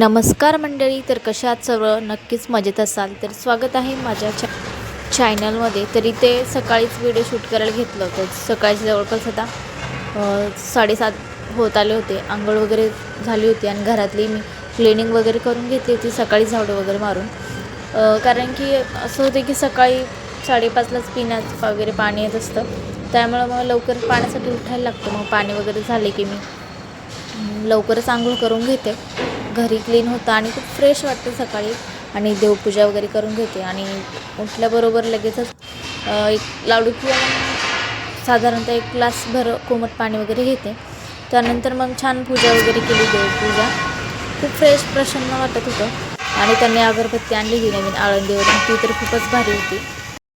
नमस्कार मंडळी तर कशात सगळं सर्व? नक्कीच मजेत असाल. तर स्वागत आहे माझ्या चॅ चॅनलमध्ये तर इथे सकाळीच व्हिडिओ शूट करायला घेतलं होतं. सकाळची जवळपास आता साडेसात होत आले होते. आंघोळ वगैरे झाली होती आणि घरातली मी क्लिनिंग वगैरे करून घेतली होती सकाळी झाडू वगैरे मारून. कारण की असं होतं की सकाळी साडेपाचलाच पिण्याचं वगैरे पाणी येत असतं. त्यामुळं मग लवकर पाण्यासाठी उठायला लागतं. मग पाणी वगैरे झाले की मी लवकरच आंघोळ करून घेते. घरी क्लीन होतं आणि खूप फ्रेश वाटतं सकाळी. आणि देवपूजा वगैरे करून घेते. आणि उठल्याबरोबर लगेचच एक लाडू किंवा साधारणतः एक ग्लासभर कोमट पाणी वगैरे घेते. त्यानंतर मग छान पूजा वगैरे केली देवपूजा. खूप फ्रेश प्रसन्न वाटत होतं. आणि त्यांनी अगरबत्ती आणली ही नवीन आळंदीवरून ती तर खूपच भारी होती.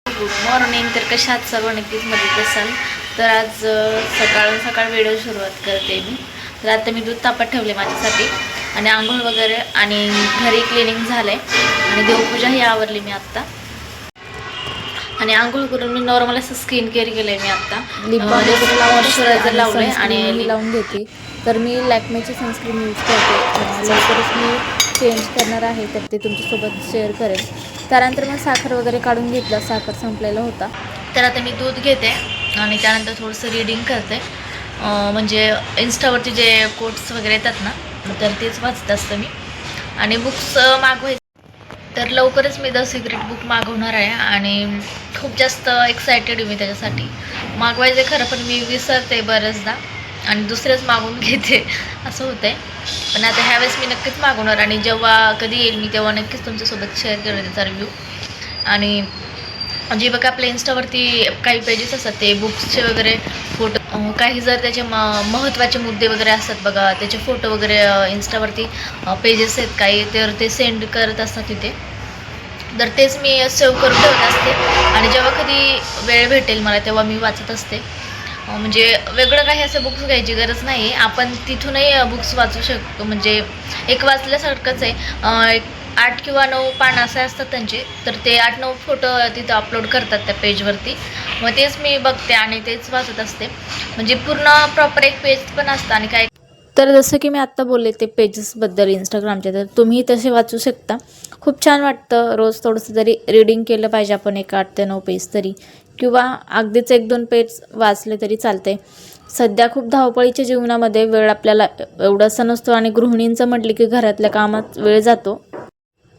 गुड मॉर्निंग तर कशात सर्व नक्कीच मदत असाल? तर आज सकाळून सकाळ सकाळ व्हिडिओ सुरुवात करते मी. तर आता मी दूध तापत ठेवले माझ्यासाठी. आणि आंघोळ वगैरे आणि घरी क्लिनिंग झालं आहे आणि देवपूजाही आवरली मी आत्ता. आणि आंघोळ करून मी नॉर्मल असं स्किन केअर केलं आहे मी आत्ता. Moisturizer लावलं आहे आणि लावून घेते. तर मी लॅक्मेची सनस्क्रीन यूज करते. लवकरच मी चेंज करणार आहे तर ते तुमच्यासोबत शेअर करेल त्यानंतर मग साखर वगैरे काढून घेतलं. साखर संपलेला होता. तर आता मी दूध घेते आणि त्यानंतर थोडंसं रीडिंग करते. म्हणजे इन्स्टावरती जे कोट्स वगैरे येतात ना तर तेच वाचत असतं मी. आणि बुक्स मागवायचे तर लवकरच मी द सिक्रेट बुक मागवणार आहे आणि खूप जास्त एक्सायटेड आहे मी त्याच्यासाठी. मागवायचे खरं पण मी विसरते बऱ्याचदा आणि दुसरेच मागून घेते असं होतं आहे पण आता ह्यावेळेस मी नक्कीच मागवणार आणि जेव्हा कधी येईल मी तेव्हा नक्कीच तुमच्यासोबत शेअर करेन त्याचा रिव्ह्यू आणि जे बघा आपल्या इंस्टावरती काही पेजेस असतात ते बुक्सचे वगैरे फोटो काही जर त्याचे म महत्त्वाचे मुद्दे वगैरे असतात बघा त्याचे फोटो वगैरे इंस्टावरती इन्स्टावरती पेजेस आहेत काही तर ते सेंड करत असतात तिथे. तर तेच मी सेव्ह करून ठेवत असते. आणि जेव्हा कधी वेळ भेटेल मला तेव्हा मी वाचत असते. म्हणजे वेगळं काही असं बुक्स घ्यायची गरज नाही आपण तिथूनही बुक्स वाचू शकतो म्हणजे एक वाचल्यासारखंच आहे. एक आठ किंवा नऊ पान असे असतात त्यांचे तर ते आठ नऊ फोटो तिथं अपलोड करतात त्या पेजवरती मग तेच मी बघते आणि तेच वाचत असते. म्हणजे पूर्ण प्रॉपर एक पेज पण असतं आणि काय तर जसं की मी आत्ता बोलले ते पेजेसबद्दल इंस्टाग्रामचे तर तुम्ही तसे वाचू शकता. खूप छान वाटतं रोज थोडंसं जरी रीडिंग केलं पाहिजे आपण एक आठ ते नऊ पेज तरी किंवा अगदीच एक दोन पेज वाचले तरी चालते सध्या खूप धावपळीच्या जीवनामध्ये वेळ आपल्याला एवढासा नसतो आणि गृहिणींचं म्हटलं की घरातल्या कामात वेळ जातो.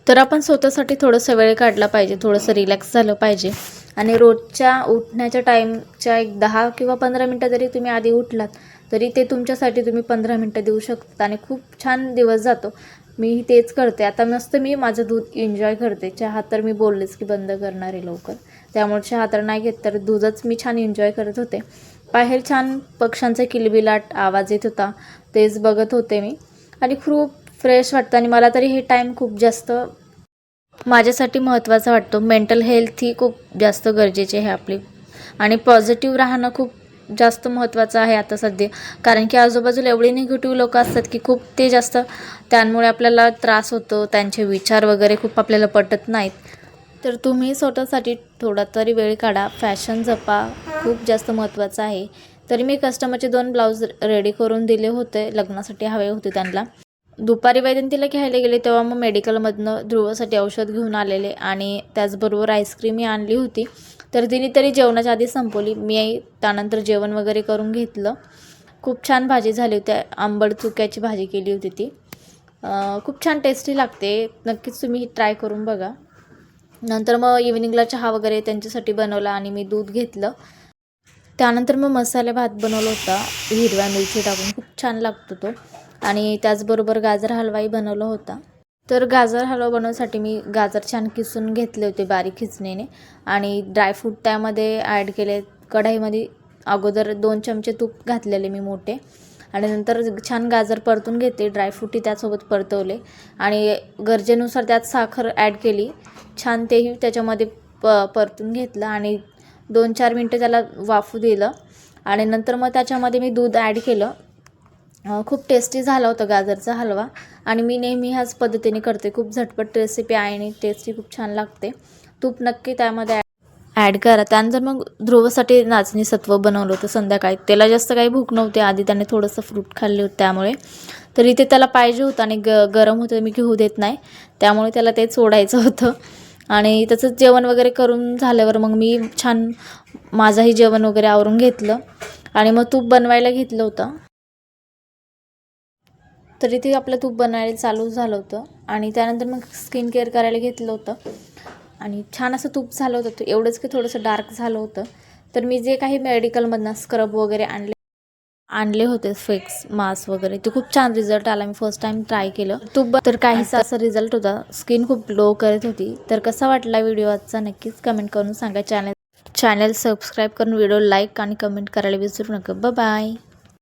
तर आपण स्वतःसाठी थोडंसं वेळ काढला पाहिजे थोडंसं रिलॅक्स झालं पाहिजे. आणि रोजच्या उठण्याच्या टाईमच्या एक दहा किंवा पंधरा मिनटं जरी तुम्ही आधी उठलात तरी ते तुमच्यासाठी तुम्ही पंधरा मिनटं देऊ शकता. आणि खूप छान दिवस जातो. मी तेच करते. आता मस्त मी माझं दूध एन्जॉय करते. चहा तर मी बोललेच की बंद करणार आहे लवकर. त्यामुळे चहा तर नाही घेत तर दूधच मी छान एन्जॉय करत होते. बाहेर छान पक्ष्यांचा किलबिलाट आवाज येत होता. तेच बघत होते मी. आणि खूप फ्रेश वाटतं आणि मला तरी हे टाईम खूप जास्त माझ्यासाठी महत्त्वाचा वाटतो. मेंटल हेल्थ ही खूप जास्त गरजेची आहे आपली. आणि पॉझिटिव्ह राहणं खूप जास्त महत्त्वाचं आहे आता सध्या. कारण की आजूबाजूला एवढे निगेटिव्ह लोक असतात की खूप ते जास्त त्यामुळे आपल्याला त्रास होतो त्यांचे विचार वगैरे खूप आपल्याला पटत नाहीत. तर तुम्ही स्वतःसाठी थोडा तरी वेळ काढा. फॅशन जपा. खूप जास्त महत्त्वाचं आहे. तरी मी कस्टमरचे दोन ब्लाऊज रेडी करून दिले होते. लग्नासाठी हवे होते त्यांना. दुपारी वैदंतीला घ्यायला गेले तेव्हा मग मेडिकलमधनं ध्रुवासाठी औषध घेऊन आलेले आणि त्याचबरोबर आईस्क्रीमही आणली होती. तर तिने तरी जेवणाच्या आधी संपवली. मी त्यानंतर जेवण वगैरे करून घेतलं. खूप छान भाजी झाली होती. आंबट चुक्याची भाजी केली होती ती. खूप छान टेस्टी लागते. नक्कीच तुम्ही ट्राय करून बघा. नंतर मग इव्हिनिंगला चहा वगैरे त्यांच्यासाठी बनवला आणि मी दूध घेतलं. त्यानंतर मग मसाले भात बनवला होता. हिरव्या मिरची टाकून. खूप छान लागतो तो. आणि त्याचबरोबर गाजर हलवाही बनवला होता. तर गाजर हलवा बनवण्यासाठी मी गाजर छान किसून घेतले होते बारीक खिचणीने आणि ड्रायफ्रूट त्यामध्ये ॲड केले. कढाईमध्ये अगोदर दोन चमचे तूप घातलेले मी मोठे आणि नंतर छान गाजर परतून घेते. ड्रायफ्रूटही त्यासोबत परतवले आणि गरजेनुसार त्यात साखर ॲड केली. छान तेही त्याच्यामध्ये प परतून घेतलं आणि दोन चार मिनटं त्याला वाफू दिलं आणि नंतर मग त्याच्यामध्ये मी दूध ॲड केलं. खूप टेस्टी झाला होता गाजरचा हलवा. आणि मी नेहमी ह्याच पद्धतीने करते. खूप झटपट रेसिपी आहे आणि टेस्टी खूप छान लागते. तूप नक्की त्यामध्ये ॲड करा. त्यानंतर मग ध्रुवसाठी नाचणी सत्व बनवलं होतं संध्याकाळी. त्याला जास्त काही भूक नव्हती. आधी त्याने थोडंसं फ्रूट खाल्ले होते त्यामुळे. तर इथे त्याला पाहिजे होतं आणि ग गरम होतं मी घेऊ देत नाही. त्यामुळे त्याला ते सोडायचं होतं. आणि त्याचं जेवण वगैरे करून झाल्यावर मग मी छान माझंही जेवण वगैरे आवरून घेतलं. आणि मग तूप बनवायला घेतलं होतं. तरी ते आपलं तूप बनायला चालू झालं होतं. आणि त्यानंतर मग स्किन केअर करायला घेतलं होतं. आणि छान असं तूप झालं होतं. ते एवढंच की थोडंसं डार्क झालं होतं. तर मी जे काही मेडिकलमधनं स्क्रब वगैरे आणले आणले होते फेक्स मास्क वगैरे ते खूप छान रिझल्ट आला. मी फर्स्ट टाइम ट्राय केलं. तूप तर काहीसा असा रिझल्ट होता. स्किन खूप ग्लो करत होती. तर कसा वाटला व्हिडिओ आजचा? नक्कीच कमेंट करून सांगा. चॅनल चॅनल सबस्क्राईब करून व्हिडिओ लाईक आणि कमेंट करायला विसरू नका. बाय